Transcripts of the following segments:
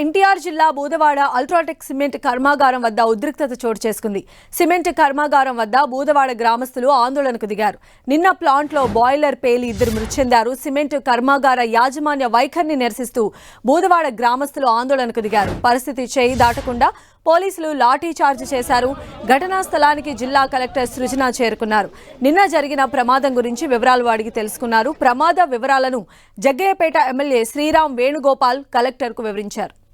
ఎన్టీఆర్ జిల్లా Budawada UltraTech cement కర్మాగారం వద్ద ఉద్రిక్తత చోటు చేసుకుంది. సిమెంట్ కర్మాగారం వద్ద బూదవాడ గ్రామస్తులు ఆందోళనకు దిగారు. నిన్న ప్లాంట్లో బాయిలర్ పేలి ఇద్దరు మృతి చెందారు. సిమెంట్ కర్మాగార యాజమాన్య వైఖరిని నిరసిస్తూ బూదవాడ గ్రామస్తులు ఆందోళనకు దిగారు. పరిస్థితి చేయి దాటకుండా పోలీసులు లాఠీ చార్జ్ చేశారు. ఘటనా స్థలానికి జిల్లా కలెక్టర్ సృజన చేరుకున్నారు. నిన్న జరిగిన ప్రమాదం గురించి వివరాలు అడిగి తెలుసుకున్నారు. ప్రమాద వివరాలను జగ్గయ్యపేట ఎమ్మెల్యే శ్రీరామ్ వేణుగోపాల్ కలెక్టర్కు వివరించారు.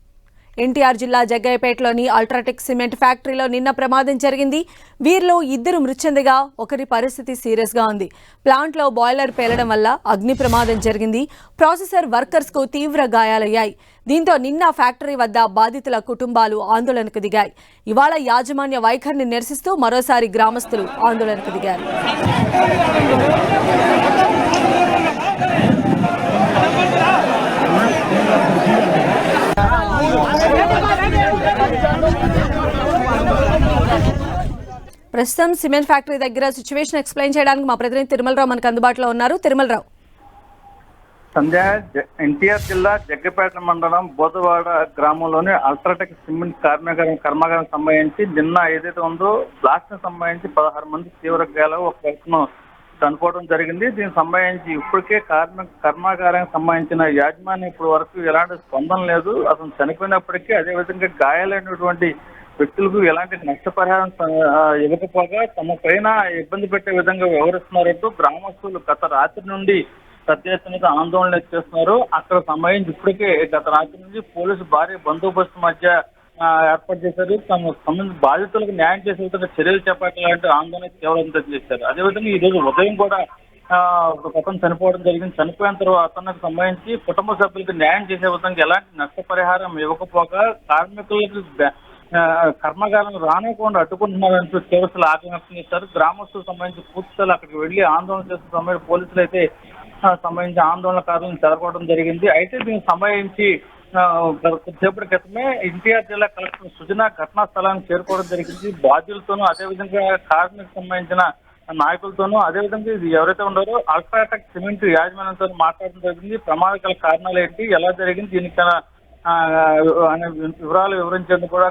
ఎన్టీఆర్ జిల్లా జగ్గయ్యపేటలోని అల్ట్రాటెక్ సిమెంట్ ఫ్యాక్టరీలో నిన్న ప్రమాదం జరిగింది. వీరిలో ఇద్దరు మృతి చెందగా ఒకరి పరిస్థితి సీరియస్గా ఉంది. ప్లాంట్లో బాయిలర్ పేలడం వల్ల అగ్ని ప్రమాదం జరిగింది. ప్రాసెసర్ వర్కర్స్కు తీవ్ర గాయాలయ్యాయి. దీంతో నిన్న ఫ్యాక్టరీ వద్ద బాధితుల కుటుంబాలు ఆందోళనకు దిగాయి. ఇవాళ యాజమాన్య వైఖరిని నిరసిస్తూ మరోసారి గ్రామస్తులు ఆందోళనకు దిగారు. ప్రస్తుతం సిమెంట్ ఫ్యాక్టరీ దగ్గర సిచ్యువేషన్ ఎక్స్ప్లెయిన్ చేయడానికి మా ప్రతినిధి తిరుమలరావు మనకు అందుబాటులో ఉన్నారు. తిరుమలరావు. సంధ్య ఎన్టీఆర్ జిల్లా జగ్గపేట మండలం బోధవాడ గ్రామంలోని అల్ట్రాటెక్ సిమెంట్ కర్మాగారం కర్మాగారం సంబంధించి నిన్న ఏదైతే ఉందో బ్లాస్ట్ సంబంధించి పదహారు మంది తీవ్ర గాయాలు ఒక వ్యక్తిను చనిపోవడం జరిగింది. దీనికి సంబంధించి ఇప్పటికే కార్మిక కర్మాగారానికి సంబంధించిన యాజమాన్యం ఇప్పటి వరకు ఎలాంటి స్పందన లేదు. అతను చనిపోయినప్పటికీ అదేవిధంగా గాయాలైనటువంటి వ్యక్తులకు ఎలాంటి నష్టపరిహారం ఇవ్వకపోగా తమ పైన ఇబ్బంది పెట్టే విధంగా వ్యవహరిస్తున్నారంటూ గ్రామస్తులు గత రాత్రి నుండి పెద్ద ఎత్తున ఆందోళన చేస్తున్నారు. అక్కడ సంబంధించి ఇప్పటికే గత రాత్రి నుంచి పోలీసు భారీ బందోబస్తు మధ్య ఏర్పాటు చేశారు. తమ సంబంధించిన బాధితులకు న్యాయం చేసే విధంగా చర్యలు చేపట్టాలంటే ఆందోళన తీవ్రంగా చేశారు. అదేవిధంగా ఈ రోజు ఉదయం కూడా ఆ, చనిపోవడం జరిగింది. చనిపోయిన తర్వాత అతనికి సంబంధించి కుటుంబ సభ్యులకు న్యాయం చేసే విధంగా ఎలాంటి నష్టపరిహారం ఇవ్వకపోగా కార్మికులకు బ- కర్మాగారం రానివ్వకుండా అడ్డుకుంటున్నారంటూ తీవ్రతలు ఆగ్రహం చేశారు. గ్రామస్తులకు సంబంధించి పూర్తిస్థాయి అక్కడికి వెళ్ళి ఆందోళన చేస్తున్న సమయంలో పోలీసులు అయితే సంబంధించి సంబంధించి ఆందోళనకారులను చదవడం జరిగింది. అయితే దీనికి సంబంధించి కొద్దిసేపటి క్రితమే ఎన్టీఆర్ జిల్లా కలెక్టర్ సుజన ఘటనా స్థలానికి చేరుకోవడం జరిగింది. బాధ్యులతోనూ అదేవిధంగా కార్మికు సంబంధించిన నాయకులతోనూ అదేవిధంగా ఇది ఎవరైతే ఉన్నారో అల్ట్రాటెక్ సిమెంట్ యాజమాన్యంతో మాట్లాడడం జరిగింది. ప్రమాదకల కారణాలు ఏంటి? ఎలా జరిగింది? దీనికి అనే వివరాలు వివరించేందుకు కూడా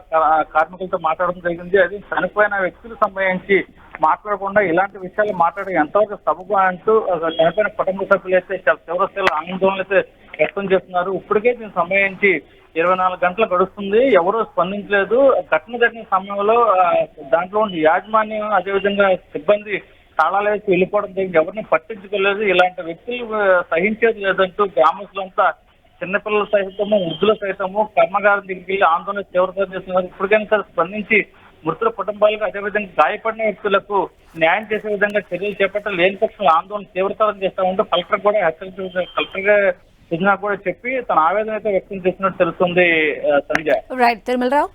కార్మికులతో మాట్లాడడం జరిగింది. అది చనిపోయిన వ్యక్తులకు సంబంధించి మాట్లాడకుండా ఇలాంటి విషయాలు మాట్లాడడం ఎంతవరకు సబుగా అంటూ చనిపోయిన కుటుంబ సభ్యులు అయితే చాలా తీవ్రస్థాయిలో ఆందోళన అయితే వ్యక్తం చేస్తున్నారు. ఇప్పటికే దీనికి సంబంధించి ఇరవై నాలుగు గంటలు గడుస్తుంది. ఎవరూ స్పందించలేదు. ఘటన జరిగిన సమయంలో దాంట్లో ఉన్న యాజమాన్యం అదేవిధంగా సిబ్బంది తాళాలు వేసి వెళ్ళిపోవడం జరిగింది. ఎవరిని పట్టించుకోలేదు. ఇలాంటి వ్యక్తులు సహించేది లేదంటూ గ్రామస్తులంతా చిన్నపిల్లలు సైతము వృద్ధులు సైతము కర్మగారం దగ్గరికి వెళ్ళి ఆందోళన తీవ్రతరం చేస్తున్నారు. ఇప్పటికైనా సార్ స్పందించి మృతుల కుటుంబాలకు అదేవిధంగా గాయపడిన వ్యక్తులకు న్యాయం చేసే విధంగా చర్యలు చేపట్టాలి. లేని పక్షంలో ఆందోళన తీవ్రతరం చేస్తా ఉంటే కలెక్టర్ కూడా హెచ్చరించ కలెక్టర్గా సుజనా కూడా చెప్పి తన ఆవేదన అయితే వ్యక్తం చేసినట్టు తెలుస్తుంది సంజయ్ రైట్ తిరుమలరావు?